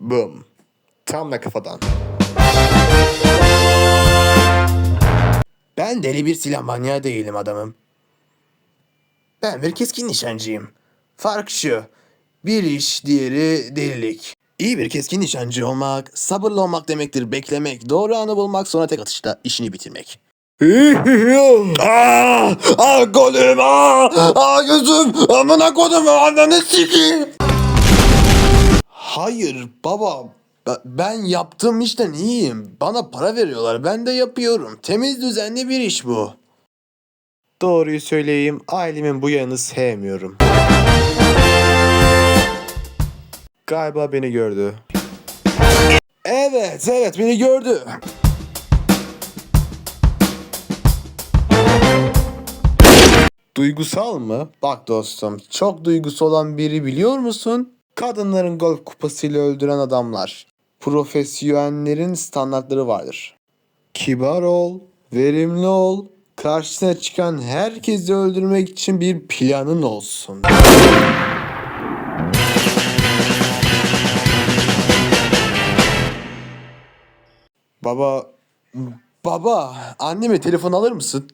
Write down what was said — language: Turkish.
Bum. Tam da kafadan. Ben deli bir silah manyağı değilim adamım. Ben bir keskin nişancıyım. Fark şu. Bir iş, diğeri delilik. İyi bir keskin nişancı olmak, sabırlı olmak demektir beklemek, doğru anı bulmak, sonra tek atışta işini bitirmek. aa, aa kolum, aa, aa gözüm, amına kodum, ananı sikeyim. Hayır baba, Be- ben yaptığım işten iyiyim. Bana para veriyorlar, ben de yapıyorum. Temiz düzenli bir iş bu. Doğruyu söyleyeyim, ailemin bu yanını sevmiyorum. Galiba beni gördü. Evet, evet beni gördü. Duygusal mı? Bak dostum, çok duygusu olan biri biliyor musun? Kadınların golf kupasıyla öldüren adamlar. Profesyonellerin standartları vardır. Kibar ol, verimli ol, karşısına çıkan herkesi öldürmek için bir planın olsun. Baba, baba, anneme telefon alır mısın?